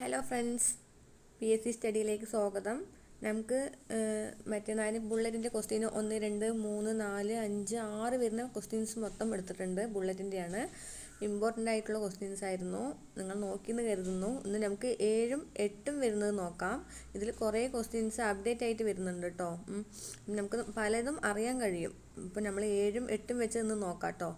Hello friends P S C സ്റ്റഡിയിലേക്ക് സ്വാഗതം. നമുക്ക് മറ്റേ നാല് ബുള്ളറ്റിന്റെ ക്വസ്റ്റ്യൻ ഒന്ന് രണ്ട് മൂന്ന് നാല് അഞ്ച് ആറ് വരുന്ന ക്വസ്റ്റ്യൻസ് മൊത്തം എടുത്തിട്ടുണ്ട് ബുള്ളറ്റിന്റെയാണ് ഇമ്പോർട്ടന്റ് ആയിട്ടുള്ള ക്വസ്റ്റ്യൻസ് ആയിരുന്നു. നിങ്ങൾ നോക്കിയെന്ന് കരുതുന്നു. ഇന്ന് നമുക്ക് ഏഴും എട്ടും വരുന്നത് നോക്കാം. ഇതിൽ കുറേ ക്വസ്റ്റ്യൻസ് അപ്ഡേറ്റ് ആയിട്ട് വരുന്നുണ്ട് കേട്ടോ നമുക്ക് പലതും അറിയാൻ കഴിയും. ഇപ്പം നമ്മൾ ഏഴും എട്ടും വെച്ച് നിന്ന് നോക്കാം കേട്ടോ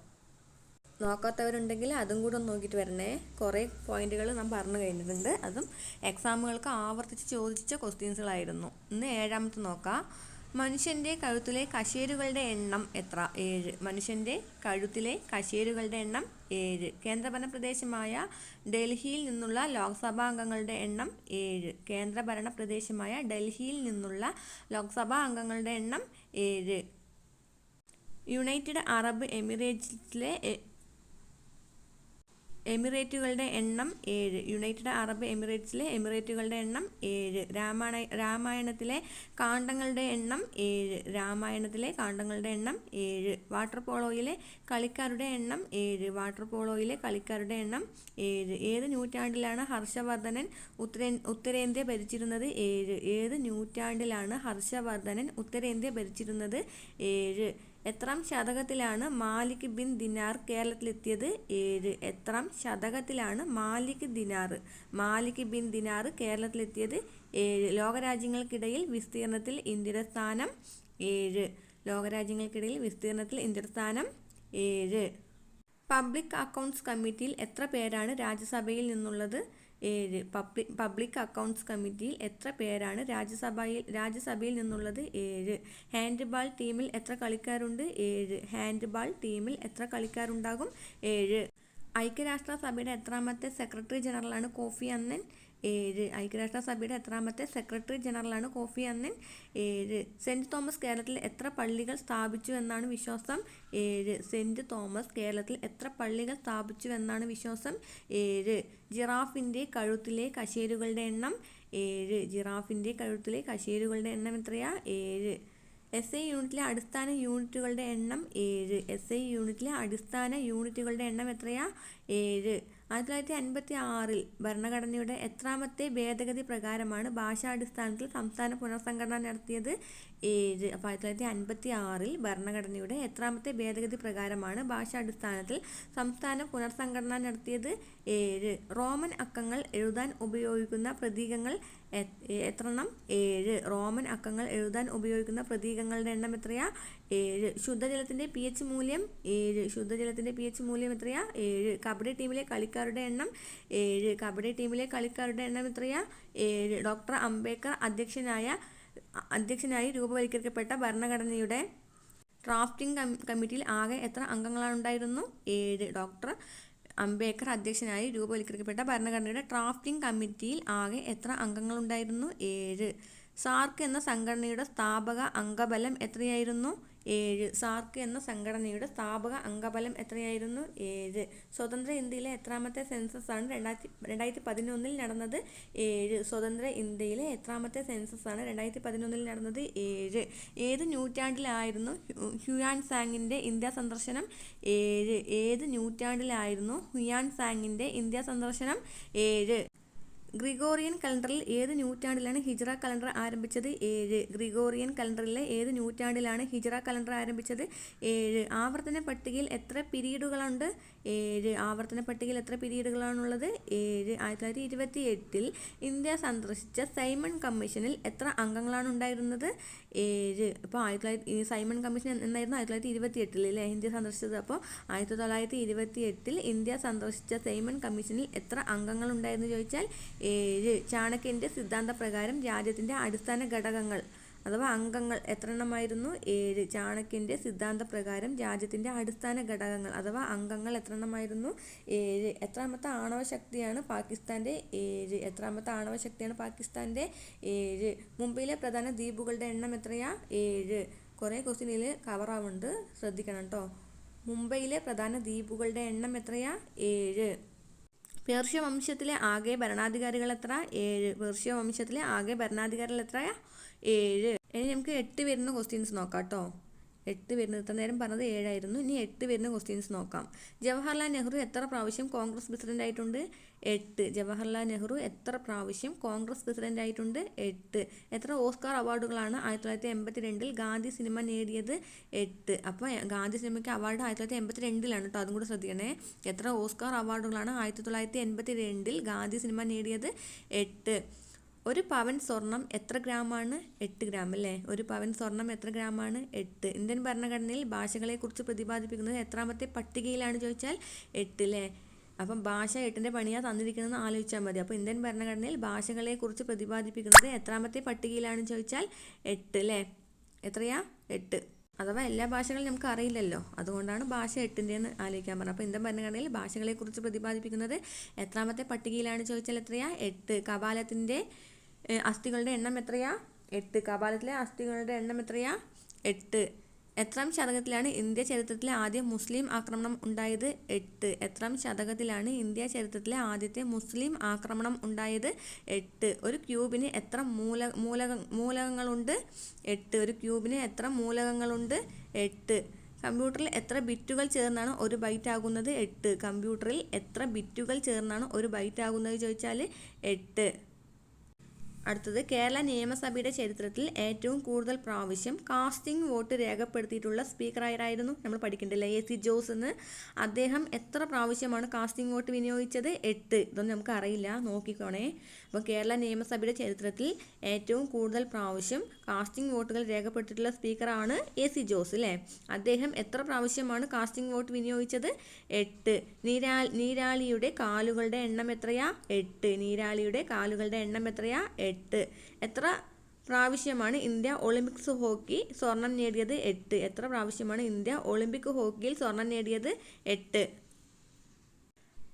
നോക്കാത്തവരുണ്ടെങ്കിൽ അതും കൂടെ ഒന്ന് നോക്കിയിട്ട് വരണേ. കുറേ പോയിന്റുകൾ നാം പറഞ്ഞു കഴിഞ്ഞിട്ടുണ്ട്. അതും എക്സാമുകൾക്ക് ആവർത്തിച്ച് ചോദിച്ച ക്വസ്റ്റ്യൻസുകളായിരുന്നു. ഇന്ന് ഏഴാമത്തെ നോക്കാം. മനുഷ്യന്റെ കഴുത്തിലെ കശേരുകളുടെ എണ്ണം എത്ര? ഏഴ്. മനുഷ്യന്റെ കഴുത്തിലെ കശേരുകളുടെ എണ്ണം ഏഴ്. കേന്ദ്രഭരണ പ്രദേശമായ ഡൽഹിയിൽ നിന്നുള്ള ലോക്സഭാ അംഗങ്ങളുടെ എണ്ണം ഏഴ്. കേന്ദ്രഭരണ പ്രദേശമായ ഡൽഹിയിൽ നിന്നുള്ള ലോക്സഭാ അംഗങ്ങളുടെ എണ്ണം ഏഴ്. യുണൈറ്റഡ് അറബ് എമിറേറ്റ്സിലെ എമിറേറ്റുകളുടെ എണ്ണം ഏഴ്. യുണൈറ്റഡ് അറബ് എമിറേറ്റ്സിലെ എമിറേറ്റുകളുടെ എണ്ണം ഏഴ്. രാമായണ രാമായണത്തിലെ കാണ്ടങ്ങളുടെ എണ്ണം ഏഴ്. രാമായണത്തിലെ കാണ്ടങ്ങളുടെ എണ്ണം ഏഴ്. വാട്ടർ പോളോയിലെ കളിക്കാരുടെ എണ്ണം ഏഴ്. വാട്ടർ പോളോയിലെ കളിക്കാരുടെ എണ്ണം ഏഴ്. ഏത് നൂറ്റാണ്ടിലാണ് ഹർഷവർദ്ധനൻ ഉത്തരേ ഉത്തരേന്ത്യ ഭരിച്ചിരുന്നത് ഏഴ്? ഏത് നൂറ്റാണ്ടിലാണ് ഹർഷവർദ്ധനൻ ഉത്തരേന്ത്യ ഭരിച്ചിരുന്നത് ഏഴ്? എത്രാം ശതകത്തിലാണ് മാലിക് ബിൻ ദിനാർ കേരളത്തിലെത്തിയത്? ഏഴ്. എത്രാം ശതകത്തിലാണ് Malik Dinar Malik bin Dinar കേരളത്തിലെത്തിയത്? ഏഴ്. ലോകരാജ്യങ്ങൾക്കിടയിൽ വിസ്തീർണത്തിൽ ഇന്ത്യയുടെ സ്ഥാനം ഏഴ്. ലോകരാജ്യങ്ങൾക്കിടയിൽ വിസ്തീർണത്തിൽ ഇന്ത്യയുടെ സ്ഥാനം ഏഴ്. പബ്ലിക് അക്കൗണ്ട്സ് കമ്മിറ്റിയിൽ എത്ര പേരാണ് രാജ്യസഭയിൽ നിന്നുള്ളത്? ഏഴ് പബ്ലിക് അക്കൗണ്ട്സ് കമ്മിറ്റിയിൽ എത്ര പേരാണ് രാജ്യസഭയിൽ രാജ്യസഭയിൽ നിന്നുള്ളത് ഏഴ്. ഹാൻഡ്ബാൾ ടീമിൽ എത്ര കളിക്കാരുണ്ട്? ഏഴ്. ഹാൻഡ്ബാൾ ടീമിൽ എത്ര കളിക്കാരുണ്ടാകും? ഏഴ്. ഐക്യരാഷ്ട്രസഭയുടെ എത്രാമത്തെ സെക്രട്ടറി ജനറലാണ് കോഫി അന്നൻ. ഏഴ്. ഐക്യരാഷ്ട്രസഭയുടെ എത്രാമത്തെ സെക്രട്ടറി ജനറലാണ് കോഫി അന്നൻ. ഏഴ്. സെന്റ് തോമസ് കേരളത്തിൽ എത്ര പള്ളികൾ സ്ഥാപിച്ചു എന്നാണ് വിശ്വാസം? ഏഴ്. സെന്റ് തോമസ് കേരളത്തിൽ എത്ര പള്ളികൾ സ്ഥാപിച്ചു എന്നാണ് വിശ്വാസം? ഏഴ്. ജിറാഫിന്റെ കഴുത്തിലെ കശേരുകളുടെ എണ്ണം? ഏഴ്. ജിറാഫിന്റെ കഴുത്തിലെ കശേരുകളുടെ എണ്ണം എത്രയാ? ഏഴ്. എസ് ഐ യൂണിറ്റിലെ അടിസ്ഥാന യൂണിറ്റുകളുടെ എണ്ണം? ഏഴ്. എസ് ഐ യൂണിറ്റിലെ അടിസ്ഥാന യൂണിറ്റുകളുടെ എണ്ണം എത്രയാ? ഏഴ്. ആയിരത്തി തൊള്ളായിരത്തി അൻപത്തി ആറിൽ ഭരണഘടനയുടെ എത്രാമത്തെ ഭേദഗതി പ്രകാരമാണ് ഭാഷാടിസ്ഥാനത്തിൽ സംസ്ഥാന പുനർസംഘടന നടത്തിയത്. ഏഴ് അപ്പോൾ ആയിരത്തി തൊള്ളായിരത്തി അൻപത്തി ആറിൽ ഭരണഘടനയുടെ എത്രാമത്തെ ഭേദഗതി പ്രകാരമാണ് ഭാഷാടിസ്ഥാനത്തിൽ സംസ്ഥാന പുനർസംഘടന നടത്തിയത്. ഏഴ് റോമൻ അക്കങ്ങൾ എഴുതാൻ ഉപയോഗിക്കുന്ന പ്രതീകങ്ങൾ എത്രണ്ണം ഏഴ് റോമൻ അക്കങ്ങൾ എഴുതാൻ ഉപയോഗിക്കുന്ന പ്രതീകങ്ങളുടെ എണ്ണം എത്രയാ? ഏഴ് ശുദ്ധജലത്തിന്റെ പി എച്ച് മൂല്യം. ഏഴ് ശുദ്ധജലത്തിന്റെ പി എച്ച് മൂല്യം എത്രയാ? ഏഴ് കബഡി ടീമിലെ കളിക്കാരുടെ എണ്ണം ഏഴ്. കബഡി ടീമിലെ കളിക്കാരുടെ എണ്ണം എത്രയാ? ഏഴ്. ഡോക്ടർ അംബേദ്കർ അധ്യക്ഷനായ അധ്യക്ഷനായി രൂപവൽക്കരിക്കപ്പെട്ട ഭരണഘടനയുടെ ഡ്രാഫ്റ്റിംഗ് കമ്മിറ്റിയിൽ ആകെ എത്ര അംഗങ്ങളാണ് ഉണ്ടായിരുന്നു ഏഴ്. ഡോക്ടർ അംബേദ്കർ അധ്യക്ഷനായി രൂപവൽക്കരിക്കപ്പെട്ട ഭരണഘടനയുടെ ഡ്രാഫ്റ്റിംഗ് കമ്മിറ്റിയിൽ ആകെ എത്ര അംഗങ്ങളുണ്ടായിരുന്നു? ഏഴ്. സാർക്ക് എന്ന സംഘടനയുടെ സ്ഥാപക അംഗബലം എത്രയായിരുന്നു? ഏഴ്. സാർക്ക് എന്ന സംഘടനയുടെ സ്ഥാപക അംഗബലം എത്രയായിരുന്നു? ഏഴ്. സ്വതന്ത്ര ഇന്ത്യയിലെ എത്രാമത്തെ സെൻസസ് ആണ് രണ്ടായിരത്തി രണ്ടായിരത്തി പതിനൊന്നിൽ നടന്നത് ഏഴ്. സ്വതന്ത്ര ഇന്ത്യയിലെ എത്രാമത്തെ സെൻസസ് ആണ് രണ്ടായിരത്തി പതിനൊന്നിൽ നടന്നത് ഏഴ്. ഏത് നൂറ്റാണ്ടിലായിരുന്നു ഹ്യുയാൻ സാങ്ങിന്റെ ഇന്ത്യ സന്ദർശനം? ഏഴ്. ഏത് നൂറ്റാണ്ടിലായിരുന്നു ഹുയാൻ സാങ്ങിന്റെ ഇന്ത്യ സന്ദർശനം? ഏഴ്. ഗ്രിഗോറിയൻ കലണ്ടറിൽ ഏത് നൂറ്റാണ്ടിലാണ് ഹിജ്റ കലണ്ടർ ആരംഭിച്ചത്? ഏഴ്. ഗ്രിഗോറിയൻ കലണ്ടറിലെ ഏത് നൂറ്റാണ്ടിലാണ് ഹിജ്റ കലണ്ടർ ആരംഭിച്ചത്? ഏഴ്. ആവർത്തന പട്ടികയിൽ എത്ര പിരീഡുകളുണ്ട്? ഏഴ്. ആവർത്തന പട്ടികയിൽ എത്ര പിരീഡുകളാണുള്ളത്? ഏഴ്. ആയിരത്തി തൊള്ളായിരത്തി ഇരുപത്തി എട്ടിൽ ഇന്ത്യ സന്ദർശിച്ച സൈമൺ കമ്മീഷനിൽ എത്ര അംഗങ്ങളാണ് ഉണ്ടായിരുന്നത്? ഏഴ്. അപ്പോൾ ആയിരത്തി തൊള്ളായിരത്തി സൈമൺ കമ്മീഷൻ എന്നായിരുന്നു? ആയിരത്തി തൊള്ളായിരത്തി ഇരുപത്തി എട്ടിൽ അല്ലേ ഇന്ത്യ സന്ദർശിച്ചത്. അപ്പോൾ ആയിരത്തി തൊള്ളായിരത്തി ഇരുപത്തി എട്ടിൽ ഇന്ത്യ സന്ദർശിച്ച സൈമൺ കമ്മീഷനിൽ എത്ര അംഗങ്ങൾ ഉണ്ടായിരുന്നു ചോദിച്ചാൽ ഏഴ്. ചാണക്യന്റെ സിദ്ധാന്തപ്രകാരം രാജ്യത്തിന്റെ അടിസ്ഥാന ഘടകങ്ങൾ അഥവാ അംഗങ്ങൾ എത്ര എണ്ണമായിരുന്നു ഏഴ്. ചാണക്യന്റെ സിദ്ധാന്ത പ്രകാരം രാജ്യത്തിന്റെ അടിസ്ഥാന ഘടകങ്ങൾ അഥവാ അംഗങ്ങൾ എത്ര എണ്ണമായിരുന്നു ഏഴ്. എത്രാമത്തെ ആണവ ശക്തിയാണ് പാകിസ്ഥാന്റെ ഏഴ്. എത്രാമത്തെ ആണവ ശക്തിയാണ് പാകിസ്ഥാന്റെ ഏഴ്. മുംബൈയിലെ പ്രധാന ദ്വീപുകളുടെ എണ്ണം എത്രയാ? ഏഴ്. കുറേ ക്വസ്റ്റ്യനിൽ കവറാവുന്നുണ്ട് ശ്രദ്ധിക്കണം കേട്ടോ മുംബൈയിലെ പ്രധാന ദ്വീപുകളുടെ എണ്ണം എത്രയാ? ഏഴ്. പേർഷ്യ വംശത്തിലെ ആകെ ഭരണാധികാരികൾ എത്ര? ഏഴ്. പേർഷ്യ വംശത്തിലെ ആകെ ഭരണാധികാരികൾ എത്രയാ? ഏഴ്. ഇനി നമുക്ക് എട്ട് വരുന്ന ക്വസ്റ്റ്യൻസ് നോക്കാം കേട്ടോ എട്ട് വരുന്നത് ഇത്ര നേരം പറഞ്ഞത് ഏഴായിരുന്നു. ഇനി എട്ട് വരുന്ന ക്വസ്റ്റ്യൻസ് നോക്കാം. ജവഹർലാൽ നെഹ്റു എത്ര പ്രാവശ്യം കോൺഗ്രസ് പ്രസിഡന്റ് ആയിട്ടുണ്ട്? എട്ട്. ജവഹർലാൽ നെഹ്റു എത്ര പ്രാവശ്യം കോൺഗ്രസ് പ്രസിഡന്റ് ആയിട്ടുണ്ട്? എട്ട്. എത്ര ഓസ്കാർ അവാർഡുകളാണ് ആയിരത്തി തൊള്ളായിരത്തി എൺപത്തി രണ്ടിൽ ഗാന്ധി സിനിമ നേടിയത്? എട്ട്. അപ്പോൾ ഗാന്ധി സിനിമയ്ക്ക് അവാർഡ് ആയിരത്തി തൊള്ളായിരത്തി എൺപത്തി രണ്ടിലാണ് കേട്ടോ അതും കൂടെ ശ്രദ്ധിക്കണേ. എത്ര ഓസ്കാർ അവാർഡുകളാണ് ആയിരത്തി തൊള്ളായിരത്തി എൺപത്തി രണ്ടിൽ ഗാന്ധി സിനിമ നേടിയത്? എട്ട്. ഒരു പവൻ സ്വർണം എത്ര ഗ്രാമാണ്? എട്ട് ഗ്രാം അല്ലേ? ഒരു പവൻ സ്വർണം എത്ര ഗ്രാമാണ്? എട്ട്. ഇന്ത്യൻ ഭരണഘടനയിൽ ഭാഷകളെക്കുറിച്ച് പ്രതിപാദിപ്പിക്കുന്നത് എത്രാമത്തെ പട്ടികയിലാണ് ചോദിച്ചാൽ എട്ട് അല്ലേ അപ്പം ഭാഷ എട്ടിന്റെ പണിയാണ് തന്നിരിക്കുന്നതെന്ന് ആലോചിച്ചാൽ മതി. അപ്പോൾ ഇന്ത്യൻ ഭരണഘടനയിൽ ഭാഷകളെക്കുറിച്ച് പ്രതിപാദിപ്പിക്കുന്നത് എത്രാമത്തെ പട്ടികയിലാണ് ചോദിച്ചാൽ എട്ട് അല്ലേ എത്രയാ? എട്ട്. അഥവാ എല്ലാ ഭാഷകളും നമുക്ക് അറിയില്ലല്ലോ. അതുകൊണ്ടാണ് ഭാഷ എട്ടിന്റെന്ന് ആലോചിക്കാൻ പറഞ്ഞത്. അപ്പോൾ ഇന്ത്യൻ ഭരണഘടനയിൽ ഭാഷകളെക്കുറിച്ച് പ്രതിപാദിപ്പിക്കുന്നത് എത്രാമത്തെ പട്ടികയിലാണ് ചോദിച്ചാൽ എത്രയാ? എട്ട്. കപാലത്തിന്റെ അസ്ഥികളുടെ എണ്ണം എത്രയാ? എട്ട്. കപാലത്തിലെ അസ്ഥികളുടെ എണ്ണം എത്രയാ? എട്ട്. എത്രാം ശതകത്തിലാണ് ഇന്ത്യ ചരിത്രത്തിലെ ആദ്യ മുസ്ലിം ആക്രമണം ഉണ്ടായത്? എട്ട്. എത്രാം ശതകത്തിലാണ് ഇന്ത്യ ചരിത്രത്തിലെ ആദ്യത്തെ മുസ്ലിം ആക്രമണം ഉണ്ടായത്? എട്ട്. ഒരു ക്യൂബിന് എത്ര മൂല മൂലക മൂലകങ്ങളുണ്ട്? എട്ട്. ഒരു ക്യൂബിന് എത്ര മൂലകങ്ങളുണ്ട്? എട്ട്. കമ്പ്യൂട്ടറിൽ എത്ര ബിറ്റുകൾ ചേർന്നാണ് ഒരു ബൈറ്റ് ആകുന്നത് എട്ട്. കമ്പ്യൂട്ടറിൽ എത്ര ബിറ്റുകൾ ചേർന്നാണ് ഒരു ബൈറ്റ് ആകുന്നത് ചോദിച്ചാൽ എട്ട്. അടുത്തത് കേരള നിയമസഭയുടെ ചരിത്രത്തിൽ ഏറ്റവും കൂടുതൽ പ്രാവശ്യം കാസ്റ്റിംഗ് വോട്ട് രേഖപ്പെടുത്തിയിട്ടുള്ള സ്പീക്കർ ആരായിരുന്നു? നമ്മൾ പഠിക്കേണ്ടല്ലേ? എ സി ജോസ് എന്ന്. അദ്ദേഹം എത്ര പ്രാവശ്യമാണ് കാസ്റ്റിംഗ് വോട്ട് വിനിയോഗിച്ചത്? എട്ട്. ഇതൊന്നും നമുക്ക് അറിയില്ല നോക്കിക്കോണേ. അപ്പോൾ കേരള നിയമസഭയുടെ ചരിത്രത്തിൽ ഏറ്റവും കൂടുതൽ പ്രാവശ്യം കാസ്റ്റിംഗ് വോട്ടുകൾ രേഖപ്പെട്ടിട്ടുള്ള സ്പീക്കറാണ് എ സി ജോസ് അല്ലേ അദ്ദേഹം എത്ര പ്രാവശ്യമാണ് കാസ്റ്റിംഗ് വോട്ട് വിനിയോഗിച്ചത്? എട്ട്. നീരാ നീരാളിയുടെ കാലുകളുടെ എണ്ണം എത്രയാ? എട്ട്. നീരാളിയുടെ കാലുകളുടെ എണ്ണം എത്രയാ? എട്ട്. എത്ര പ്രാവശ്യമാണ് ഇന്ത്യ ഒളിമ്പിക്സ് ഹോക്കി സ്വർണം നേടിയത്? എട്ട്. എത്ര പ്രാവശ്യമാണ് ഇന്ത്യ ഒളിമ്പിക് ഹോക്കിയിൽ സ്വർണം നേടിയത്? എട്ട്.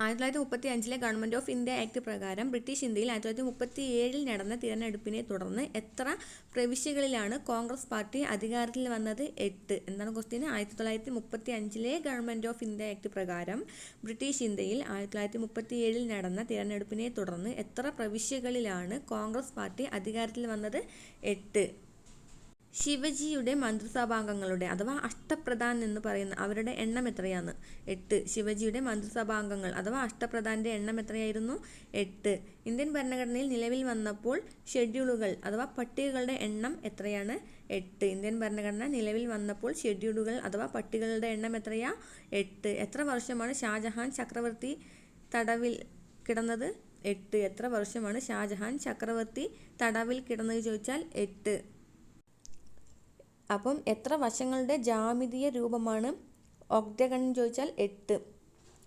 ആയിരത്തി തൊള്ളായിരത്തി മുപ്പത്തി അഞ്ചിലെ ഗവൺമെന്റ് ഓഫ് ഇന്ത്യ ആക്ട് പ്രകാരം ബ്രിട്ടീഷ് ഇന്ത്യയിൽ ആയിരത്തി തൊള്ളായിരത്തി മുപ്പത്തി ഏഴിൽ നടന്ന തിരഞ്ഞെടുപ്പിനെ തുടർന്ന് എത്ര പ്രവിശ്യകളിലാണ് കോൺഗ്രസ് പാർട്ടി അധികാരത്തിൽ വന്നത്? എട്ട്. എന്താണ് ക്വസ്റ്റ്യൻ ആയിരത്തി തൊള്ളായിരത്തി മുപ്പത്തി അഞ്ചിലെ ഗവൺമെന്റ് ഓഫ് ഇന്ത്യ ആക്ട് പ്രകാരം ബ്രിട്ടീഷ് ഇന്ത്യയിൽ ആയിരത്തി തൊള്ളായിരത്തി മുപ്പത്തി ഏഴിൽ നടന്ന തിരഞ്ഞെടുപ്പിനെ തുടർന്ന് എത്ര പ്രവിശ്യകളിലാണ് കോൺഗ്രസ് പാർട്ടി അധികാരത്തിൽ വന്നത്? എട്ട്. ശിവജിയുടെ മന്ത്രിസഭാംഗങ്ങളുടെ അഥവാ അഷ്ടപ്രധാൻ എന്ന് പറയുന്ന അവരുടെ എണ്ണം എത്രയാണ്? എട്ട്. ശിവജിയുടെ മന്ത്രിസഭാംഗങ്ങൾ അഥവാ അഷ്ടപ്രധാന്റെ എണ്ണം എത്രയായിരുന്നു? എട്ട്. ഇന്ത്യൻ ഭരണഘടനയിൽ നിലവിൽ വന്നപ്പോൾ ഷെഡ്യൂളുകൾ അഥവാ പട്ടികകളുടെ എണ്ണം എത്രയാണ്? എട്ട്. ഇന്ത്യൻ ഭരണഘടന നിലവിൽ വന്നപ്പോൾ ഷെഡ്യൂളുകൾ അഥവാ പട്ടികകളുടെ എണ്ണം എത്രയാ? എട്ട്. എത്ര വർഷമാണ് ഷാജഹാൻ ചക്രവർത്തി തടവിൽ കിടന്നത്? എട്ട്. എത്ര വർഷമാണ് ഷാജഹാൻ ചക്രവർത്തി തടവിൽ കിടന്നത് ചോദിച്ചാൽ എട്ട്. അപ്പം എത്ര വശങ്ങളുടെ ജാമിതീയ രൂപമാണ് ഒക്ടഗൺ എന്ന് ചോദിച്ചാൽ എട്ട്.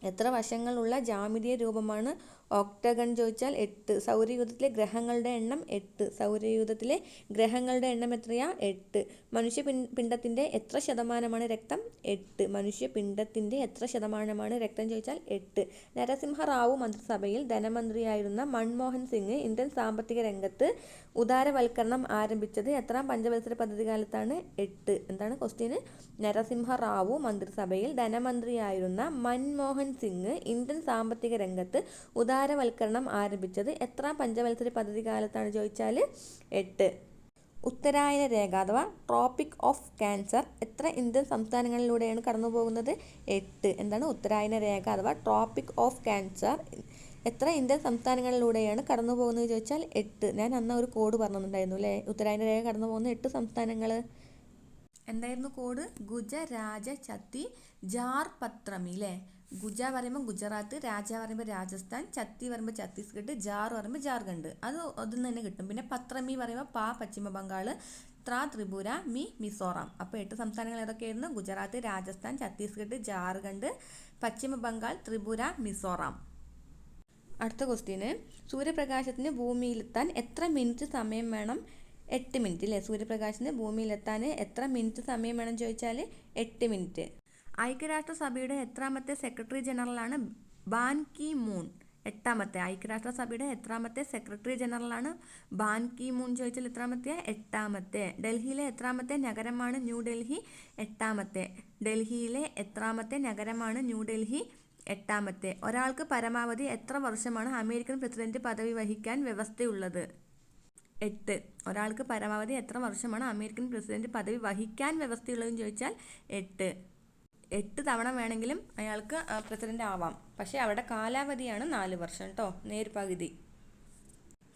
എത്ര വശങ്ങളുള്ള ജാമിതീയ രൂപമാണ് ഒക്ടഗൺ ചോദിച്ചാൽ എട്ട്. സൗരയൂഥത്തിലെ ഗ്രഹങ്ങളുടെ എണ്ണം എട്ട്. സൗരയൂഥത്തിലെ ഗ്രഹങ്ങളുടെ എണ്ണം എത്രയാ? എട്ട്. മനുഷ്യ പിണ്ടത്തിന്റെ എത്ര ശതമാനമാണ് രക്തം? എട്ട്. മനുഷ്യ പിണ്ടത്തിന്റെ എത്ര ശതമാനമാണ് രക്തം ചോദിച്ചാൽ എട്ട്. നരസിംഹറാവു മന്ത്രിസഭയിൽ ധനമന്ത്രിയായിരുന്ന മൻമോഹൻ സിംഗ് ഇന്ത്യൻ സാമ്പത്തിക രംഗത്ത് ഉദാരവൽക്കരണം ആരംഭിച്ചത് എത്രാം പഞ്ചവത്സര പദ്ധതി കാലത്താണ് എട്ട്. എന്താണ് ക്വസ്റ്റ്യന് നരസിംഹറാവു മന്ത്രിസഭയിൽ ധനമന്ത്രിയായിരുന്ന മൻമോഹൻ സിംഗ് ഇന്ത്യൻ സാമ്പത്തിക രംഗത്ത് ഉദാരവൽക്കരണം ആരംഭിച്ചത് എത്ര പഞ്ചവത്സര പദ്ധതി കാലത്താണ് ചോദിച്ചാൽ എട്ട്. ഉത്തരായന രേഖ അഥവാ ട്രോപ്പിക് ഓഫ് ക്യാൻസർ എത്ര ഇന്ത്യൻ സംസ്ഥാനങ്ങളിലൂടെയാണ് കടന്നു പോകുന്നത് എട്ട്. എന്താണ് ഉത്തരായന രേഖ അഥവാ ട്രോപ്പിക് ഓഫ് ക്യാൻസർ എത്ര ഇന്ത്യൻ സംസ്ഥാനങ്ങളിലൂടെയാണ് കടന്നു പോകുന്നത് ചോദിച്ചാൽ എട്ട്. ഞാൻ അന്ന് ഒരു കോഡ് പറഞ്ഞിട്ടുണ്ടായിരുന്നു അല്ലേ? ഉത്തരായന രേഖ കടന്നു പോകുന്ന എട്ട് സംസ്ഥാനങ്ങൾ എന്തായിരുന്നു കോഡ്? ഗുജരാജ ഛത്തി ജാർ പത്രമി അല്ലേ? ഗുജ പറയുമ്പോൾ ഗുജറാത്ത് രാജ പറയുമ്പോൾ രാജസ്ഥാൻ ഛത്തി പറയുമ്പോൾ ഛത്തീസ്ഗഡ് ജാർ പറയുമ്പോൾ ജാർഖണ്ഡ്. അത് അതിൽ തന്നെ കിട്ടും. പിന്നെ പത്രമി പറയുമ്പോൾ പാ പശ്ചിമ ബംഗാൾ ത്ര ത്രിപുര മി മിസോറാം. അപ്പോൾ എട്ട് സംസ്ഥാനങ്ങൾ ഏതൊക്കെയായിരുന്നു? ഗുജറാത്ത് രാജസ്ഥാൻ ഛത്തീസ്ഗഡ് ജാർഖണ്ഡ് പശ്ചിമ ബംഗാൾ ത്രിപുര മിസോറാം. അടുത്ത ക്വസ്റ്റ്യന് സൂര്യപ്രകാശത്തിന് ഭൂമിയിലെത്താൻ എത്ര മിനിറ്റ് സമയം വേണം? എട്ട് മിനിറ്റ് അല്ലേ സൂര്യപ്രകാശത്തിന് ഭൂമിയിലെത്താൻ എത്ര മിനിറ്റ് സമയം വേണം ചോദിച്ചാൽ എട്ട് മിനിറ്റ് ഐക്യരാഷ്ട്രസഭയുടെ എത്രാമത്തെ സെക്രട്ടറി ജനറലാണ് ബാൻ കി മൂൺ എട്ടാമത്തെ. ഐക്യരാഷ്ട്രസഭയുടെ എത്രാമത്തെ സെക്രട്ടറി ജനറലാണ് ബാൻ കി മൂൺ ചോദിച്ചാൽ എത്രാമത്തെ? എട്ടാമത്തെ. ഡൽഹിയിലെ എത്രാമത്തെ നഗരമാണ് ന്യൂഡൽഹി എട്ടാമത്തെ. ഡൽഹിയിലെ എത്രാമത്തെ നഗരമാണ് ന്യൂഡൽഹി എട്ടാമത്തെ. ഒരാൾക്ക് പരമാവധി എത്ര വർഷമാണ് അമേരിക്കൻ പ്രസിഡന്റ് പദവി വഹിക്കാൻ വ്യവസ്ഥയുള്ളത്? എട്ട്. ഒരാൾക്ക് പരമാവധി എത്ര വർഷമാണ് അമേരിക്കൻ പ്രസിഡന്റ് പദവി വഹിക്കാൻ വ്യവസ്ഥയുള്ളതെന്ന് ചോദിച്ചാൽ എട്ട്. എട്ട് തവണ വേണമെങ്കിലും അയാൾക്ക് പ്രസിഡന്റ് ആവാം. പക്ഷേ അവിടെ കാലാവധിയാണ് നാല് വർഷം കേട്ടോ നേർപകുതി.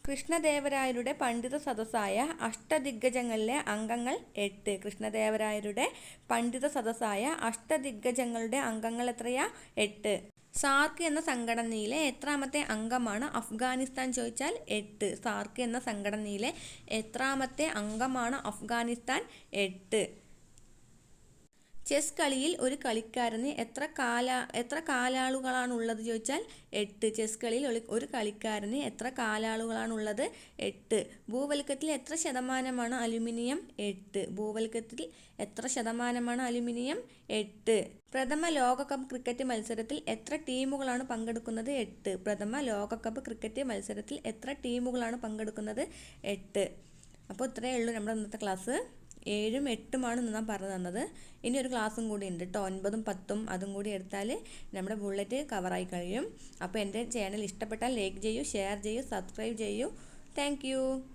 കൃഷ്ണദേവരായരുടെ പണ്ഡിത സദസ്സായ അഷ്ടദിഗ്ഗജങ്ങളിലെ അംഗങ്ങൾ എട്ട്. കൃഷ്ണദേവരായരുടെ പണ്ഡിത സദസ്സായ അഷ്ടദിഗ്ഗജങ്ങളുടെ അംഗങ്ങൾ എത്രയാ? എട്ട്. സാർക്ക് എന്ന സംഘടനയിലെ എത്രാമത്തെ അംഗമാണ് അഫ്ഗാനിസ്ഥാൻ ചോദിച്ചാൽ എട്ട്. സാർക്ക് എന്ന സംഘടനയിലെ എത്രാമത്തെ അംഗമാണ് അഫ്ഗാനിസ്ഥാൻ? എട്ട്. ചെസ് കളിയിൽ ഒരു കളിക്കാരന് എത്ര കാല എത്ര കാലാളുകളാണുള്ളത് ചോദിച്ചാൽ എട്ട്. ചെസ് കളിയിൽ ഒരു കളിക്കാരന് എത്ര കാലാളുകളാണുള്ളത്? എട്ട്. ഭൂവൽക്കത്തിൽ എത്ര ശതമാനമാണ് അലുമിനിയം? എട്ട്. ഭൂവൽക്കത്തിൽ എത്ര ശതമാനമാണ് അലുമിനിയം? എട്ട്. പ്രഥമ ലോകകപ്പ് ക്രിക്കറ്റ് മത്സരത്തിൽ എത്ര ടീമുകളാണ് പങ്കെടുക്കുന്നത്? എട്ട്. പ്രഥമ ലോകകപ്പ് ക്രിക്കറ്റ് മത്സരത്തിൽ എത്ര ടീമുകളാണ് പങ്കെടുക്കുന്നത്? എട്ട്. അപ്പോൾ ഇത്രയേ ഉള്ളൂ നമ്മുടെ ഇന്നത്തെ ക്ലാസ് ഏഴും എട്ടുമാണ് ഞാൻ പറഞ്ഞു തന്നത്. ഇനി ഒരു ക്ലാസ്സും കൂടി ഉണ്ട് കേട്ടോ ഒൻപതും പത്തും അതും കൂടി എടുത്താൽ നമ്മുടെ ബുള്ളറ്റ് കവറായി കഴിയും. അപ്പോൾ എന്റെ ചാനൽ ഇഷ്ടപ്പെട്ടാൽ ലൈക്ക് ചെയ്യൂ ഷെയർ ചെയ്യൂ സബ്സ്ക്രൈബ് ചെയ്യൂ. താങ്ക്